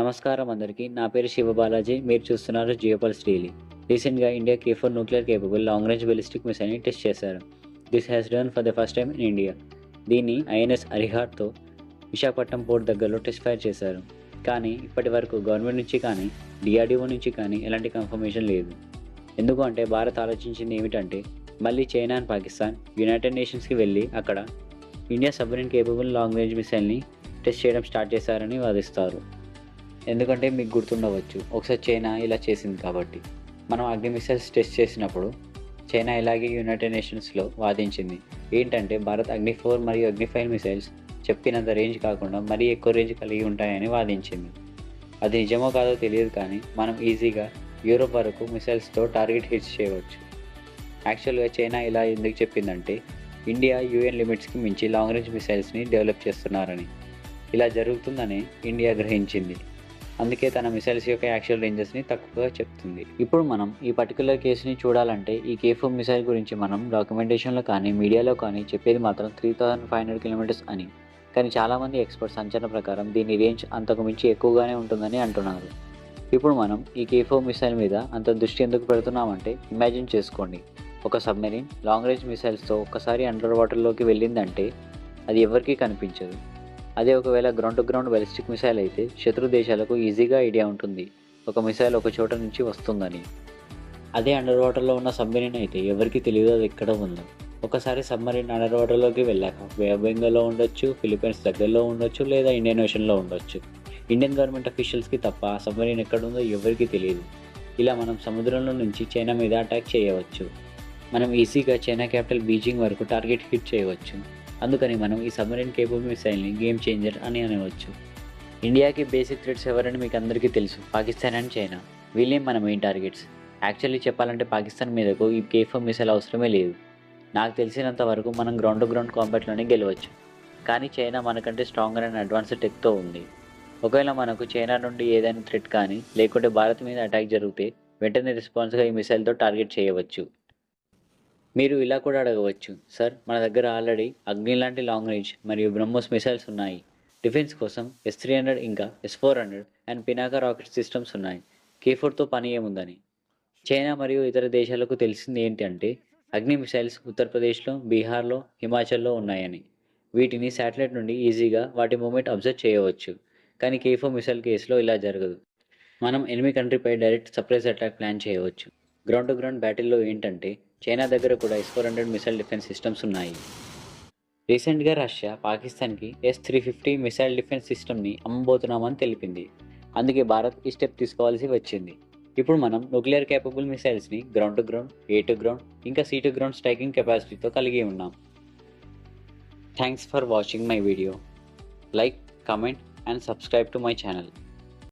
నమస్కారం అందరికీ. నా పేరు శివబాలాజీ మీరు చూస్తున్నారు జియోపల్ స్టీలీ రీసెంట్గా India K four nuclear capable long range ballistic మిసైల్ని test చేశారు. This has done for the first time in India. దీన్ని ఐఎన్ఎస్ అరిహార్తో విశాఖపట్నం పోర్ట్ దగ్గరలో టెస్ట్ ఫైర్ చేశారు. కానీ ఇప్పటి వరకు గవర్నమెంట్ నుంచి కానీ డిఆర్డిఓ నుంచి కానీ ఎలాంటి కన్ఫర్మేషన్ లేదు. ఎందుకు అంటే భారత్ ఆలోచించింది ఏమిటంటే మళ్ళీ చైనా అండ్ పాకిస్తాన్ యునైటెడ్ నేషన్స్కి వెళ్ళి అక్కడ India submarine capable long range మిసైల్ని test చేయడం స్టార్ట్ చేశారని వాదిస్తారు. ఎందుకంటే మీకు గుర్తుండవచ్చు. ఒకసారి చైనా ఇలా చేసింది కాబట్టి. మనం అగ్ని మిసైల్స్ టెస్ట్ చేసినప్పుడు చైనా ఇలాగే యునైటెడ్ నేషన్స్లో వాదించింది. ఏంటంటే భారత్ అగ్ని ఫోర్ మరియు అగ్ని ఫైవ్ మిసైల్స్ చెప్పినంత రేంజ్ కాకుండా మరీ ఎక్కువ రేంజ్ కలిగి ఉంటాయని వాదించింది. అది నిజమో కాదో తెలియదు కానీ మనం ఈజీగా యూరోప్ వరకు మిసైల్స్తో టార్గెట్ హిట్స్ చేయవచ్చు. యాక్చువల్గా చైనా ఇలా ఎందుకు చెప్పిందంటే ఇండియా యూఎన్ లిమిట్స్కి మించి లాంగ్ రేంజ్ మిసైల్స్ని డెవలప్ చేస్తున్నారని. ఇలా జరుగుతుందని ఇండియా గ్రహించింది. అందుకే తన మిసైల్స్ యొక్క యాక్చువల్ రేంజెస్ని తక్కువగా చెప్తుంది. ఇప్పుడు మనం ఈ పర్టికులర్ కేసుని చూడాలంటే ఈ కేఫో మిసైల్ గురించి మనం డాక్యుమెంటేషన్లో కానీ మీడియాలో కానీ చెప్పేది మాత్రం three thousand five hundred kilometres అని. కానీ చాలామంది ఎక్స్పర్ట్స్ అంచనా ప్రకారం దీని రేంజ్ అంతకు మించి ఎక్కువగానే ఉంటుందని అంటున్నారు. ఇప్పుడు మనం ఈ కేఫో మిసైల్ మీద అంత దృష్టి ఎందుకు పెడుతున్నామంటే ఇమాజిన్ చేసుకోండి. ఒక సబ్మెరీన్ లాంగ్ రేంజ్ మిసైల్స్తో ఒక్కసారి అండర్ వాటర్లోకి వెళ్ళిందంటే అది ఎవరికీ కనిపించదు. అదే ఒకవేళ ground to ground ballistic missile అయితే శత్రు దేశాలకు ఈజీగా ఐడియా ఉంటుంది. ఒక మిసైల్ ఒక చోట నుంచి వస్తుందని. అదే అండర్ వాటర్లో ఉన్న సబ్మెరీన్ అయితే ఎవరికి తెలియదు అది ఎక్కడ ఉందో. ఒకసారి సబ్మరీన్ అండర్ వాటర్లోకి వెళ్ళాక బే బెంగాల్లో ఉండొచ్చు ఫిలిప్పీన్స్ దగ్గరలో ఉండొచ్చు లేదా ఇండియన్ ఓషన్లో ఉండొచ్చు. ఇండియన్ గవర్నమెంట్ అఫీషియల్స్కి తప్ప ఆ సబ్మరీన్ ఎక్కడుందో ఎవరికి తెలియదు. ఇలా మనం సముద్రంలో నుంచి చైనా మీద అటాక్ చేయవచ్చు. మనం ఈజీగా చైనా క్యాపిటల్ బీజింగ్ వరకు టార్గెట్ హిట్ చేయవచ్చు. అందుకని మనం ఈ సబ్మరీన్ కేబుల్ మిసైల్ని గేమ్ చేంజర్ అని అనవచ్చు. ఇండియాకి బేసిక్ థ్రెట్స్ ఎవరని మీకు అందరికీ తెలుసు. Pakistan and China. వీళ్ళే మన మెయిన్ టార్గెట్స్? యాక్చువల్లీ చెప్పాలంటే పాకిస్తాన్ మీదకు ఈ కేఫో మిసైల్ అవసరమే లేదు. నాకు తెలిసినంత వరకు మనం గ్రౌండ్ టు గ్రౌండ్ కాంబాట్లోనే గెలవచ్చు. కానీ చైనా మనకంటే స్ట్రాంగర్ అండ్ అడ్వాన్స్డ్ టెక్తో ఉంది. ఒకవేళ మనకు చైనా నుండి ఏదైనా థ్రెట్ కానీ లేకుంటే భారత్ మీద అటాక్ జరిగితే వెంటనే రెస్పాన్స్గా ఈ మిసైల్తో టార్గెట్ చేయవచ్చు. మీరు ఇలా కూడా అడగవచ్చు. సార్ మన దగ్గర ఆల్రెడీ అగ్ని లాంటి లాంగ్ రేంజ్ మరియు బ్రహ్మోస్ మిసైల్స్ ఉన్నాయి. డిఫెన్స్ కోసం ఎస్ త్రీ హండ్రెడ్ ఇంకా S four hundred and Pinaka rocket systems ఉన్నాయి. కే ఫోర్తో పని ఏముందని? చైనా మరియు ఇతర దేశాలకు తెలిసింది ఏంటంటే అగ్ని మిసైల్స్ ఉత్తరప్రదేశ్లో బీహార్లో హిమాచల్లో ఉన్నాయని. వీటిని శాటిలైట్ నుండి ఈజీగా వాటి మూమెంట్ అబ్జర్వ్ చేయవచ్చు. కానీ కేఫో మిసైల్ కేసులో ఇలా జరగదు. మనం ఎనిమి కంట్రీపై డైరెక్ట్ సర్ప్రైజ్ అటాక్ ప్లాన్ చేయవచ్చు. గ్రౌండ్ టు గ్రౌండ్ బ్యాటిల్లో ఏంటంటే చైనా దగ్గర కూడా S four hundred missile defence systems ఉన్నాయి. రీసెంట్గా రష్యా పాకిస్తాన్కి S three fifty missile defence సిస్టమ్ని అమ్మబోతున్నామని తెలిపింది. అందుకే భారత్ ఈ స్టెప్ తీసుకోవాల్సి వచ్చింది. ఇప్పుడు మనం nuclear capable మిసైల్స్ని ground to ground A to ground ఇంకా సీ టు గ్రౌండ్ స్ట్రైకింగ్ కెపాసిటీతో కలిగి ఉన్నాం. Thanks for watching my video like comment and subscribe to my channel